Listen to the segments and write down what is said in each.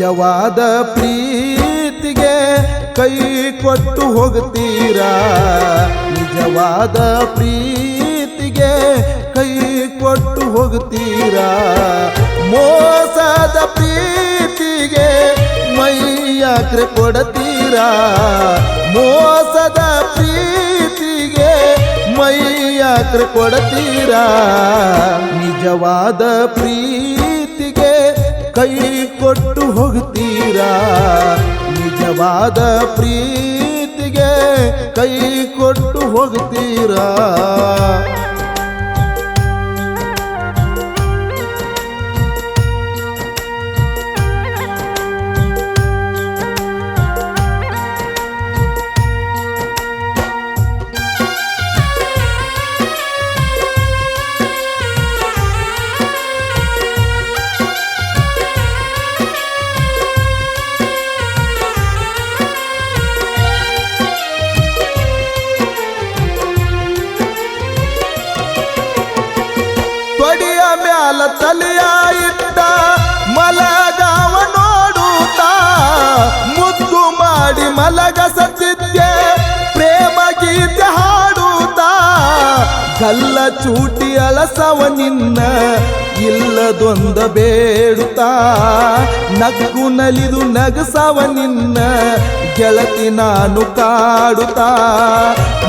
ನಿಜವಾದ ಪ್ರೀತಿಗೆ ಕೈ ಕೊಟ್ಟು ಹೋಗ್ತೀರಾ ನಿಜವಾದ ಪ್ರೀತಿಗೆ ಕೈ ಕೊಟ್ಟು ಹೋಗ್ತೀರಾ ಮೋಸದ ಪ್ರೀತಿಗೆ ಮೈಯಾಕ್ರೆ ಕೊಡತೀರಾ? ಮೋಸದ ಪ್ರೀತಿಗೆ ಮೈಯಾಕ್ರೆ ಕೊಡತೀರಾ? ನಿಜವಾದ ಪ್ರೀತಿಗೆ ಕೈ ಕೊಟ್ಟು ಹೋಗ್ತೀರಾ ನಿಜವಾದ ಪ್ರೀತಿಗೆ ಕೈ ಕೊಟ್ಟು ಹೋಗ್ತೀರಾ ಮಾಡಿ ಮಲಗಸತಿದ್ದೆ ಪ್ರೇಮ ಗೀತೆ ಹಾಡುತ್ತ ಕಲ್ಲ ಚೂಟಿ ಅಲಸವ ನಿನ್ನ, ಇಲ್ಲದೊಂದ ಬೇಡುತ್ತಾ ನಗು ನಲಿದು ನಗಸವ ನಿನ್ನ, ಗೆಳತಿ ನಾನು ಕಾಡುತ್ತಾ.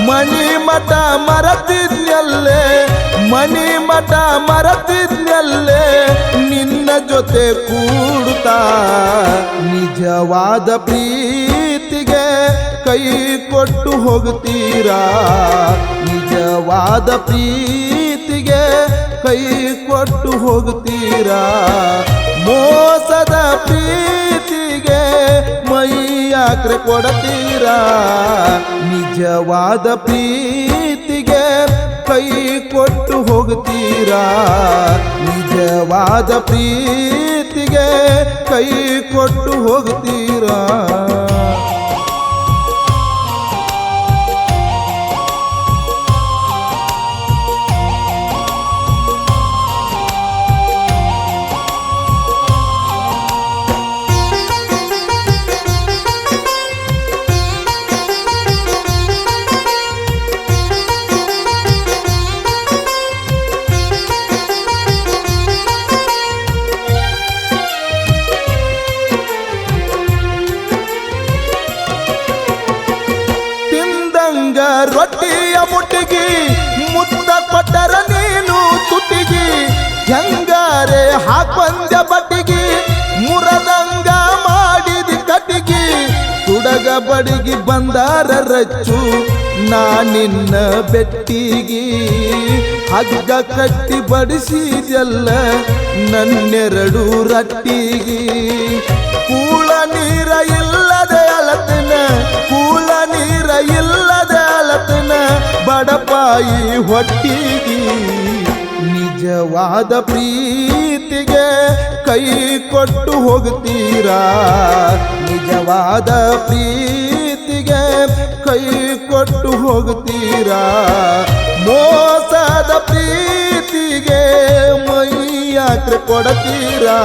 ಮಣಿ ಮಠ ಮರತಿದ್ನಲ್ಲೇ ಮಣಿ ಮಠ ಮರತಿದ್ನಲ್ಲೇ ಜೊತೆ ಕೂಡುತ್ತಾ ನಿಜವಾದ ಪ್ರೀತಿಗೆ ಕೈ ಕೊಟ್ಟು ಹೋಗ್ತೀರಾ ನಿಜವಾದ ಪ್ರೀತಿಗೆ ಕೈ ಕೊಟ್ಟು ಹೋಗ್ತೀರಾ ಮೋಸದ ಪ್ರೀತಿಗೆ ಮೈಯಾಕ್ರೆ ಕೊಡತೀರಾ? ನಿಜವಾದ ಪ್ರೀತಿಗೆ ಕೈ ಕೊಟ್ಟು ಹೋಗ್ತೀರಾ ನಿಜವಾದ ಪ್ರೀತಿಗೆ ಕೈ ಕೊಟ್ಟು ಹೋಗ್ತೀರಾ ಮುಟ್ಟಿಗಿ ಮುತ್ತ ಕೊಟ್ಟರ ನೀನು ತುಟಿಗಿ. ಹೆಂಗಾರೆ ಹಾಕೊಂದ ಬಟ್ಟಿಗಿ, ಮುರದಂಗ ಮಾಡಿದಿ ಕಟ್ಟಿಗಿ. ತುಡಗ ಬಡಿಗಿ ಬಂದಾರ ರಚ್ಚು ನಾ ನಿನ್ನ ಬೆಟ್ಟಿಗಿ. ಹಗ್ಗ ಕಟ್ಟಿ ಬಡಿಸಿದೆಲ್ಲ ನನ್ನೆರಡು ರಟ್ಟಿಗಿ. ಕೂಳ ನೀರ ಇಲ್ಲದೆ ಅಳತಿನ ಬಡಪಾಯಿ ಹೊಟ್ಟಿಗಿ ನಿಜವಾದ ಪ್ರೀತಿಗೆ ಕೈ ಕೊಟ್ಟು ಹೋಗ್ತೀರಾ? ನಿಜವಾದ ಪ್ರೀತಿಗೆ ಕೈ ಕೊಟ್ಟು ಹೋಗ್ತೀರಾ? ಮೋಸದ ಪ್ರೀತಿಗೆ ಮೈಯಾಕ್ರೆ ಕೊಡ್ತೀರಾ?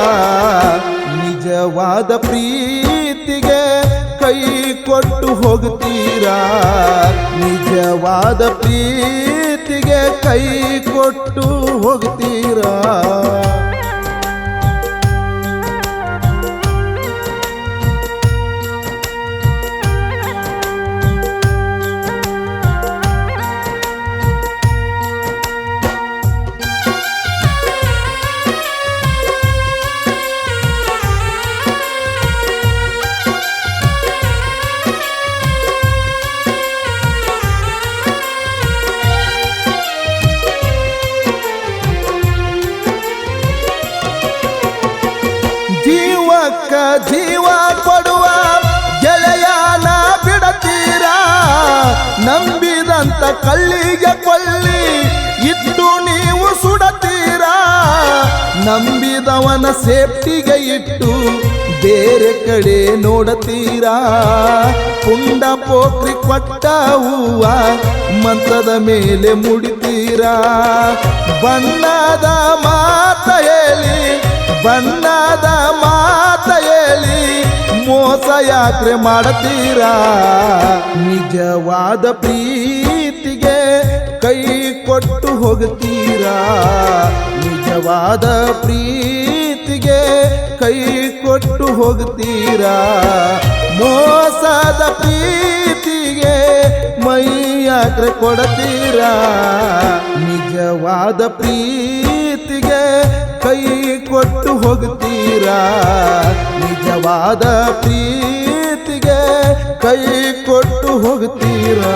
ನಿಜವಾದ ಪ್ರೀತಿಗೆ ಕೈ ಕೊಟ್ಟು ಹೋಗ್ತೀರಾ? ನಿಜವಾದ ಪ್ರೀತಿಗೆ ಕೈ ಕೊಟ್ಟು ಹೋಗ್ತೀರಾ? ಜೀವ ಕೊಡುವ ಗೆಳೆಯನ ಬಿಡತೀರಾ? ನಂಬಿದಂತ ಕಳ್ಳಿಗೆ ನಂಬಿದವನ ಸೇಫ್ಟಿಗೆ ಇಟ್ಟು ಬೇರೆ ಕಡೆ ನೋಡತೀರಾ? ಕುಂಡ ಪೋಕ್ರಿ ಕೊಟ್ಟ ಹೂವ ಮಂತದ ಮೇಲೆ ಮುಡಿತೀರಾ? ಬಣ್ಣದ ಮಾತ ಹೇಳಿ, ಬಣ್ಣದ ಮಾತ ಹೇಳಿ ಮೋಸ ಯಾತ್ರೆ ಮಾಡತೀರಾ? ನಿಜವಾದ ಪ್ರೀತಿಗೆ ಕೈ ಕೊಟ್ಟು ಹೋಗ್ತೀರಾ ನಿಜವಾದ ಪ್ರೀತಿಗೆ ಕೈ ಕೊಟ್ಟು ಹೋಗ್ತೀರಾ ಮೋಸದ ಪ್ರೀತಿಗೆ ಮೈ ಕೊಡ್ತೀರಾ ಕೊಡತೀರಾ ನಿಜವಾದ ಪ್ರೀತಿಗೆ ಕೈ ಕೊಟ್ಟು ಹೋಗ್ತೀರಾ ನಿಜವಾದ ಪ್ರೀತಿಗೆ ಕೈ ಕೊಟ್ಟು ಹೋಗ್ತೀರಾ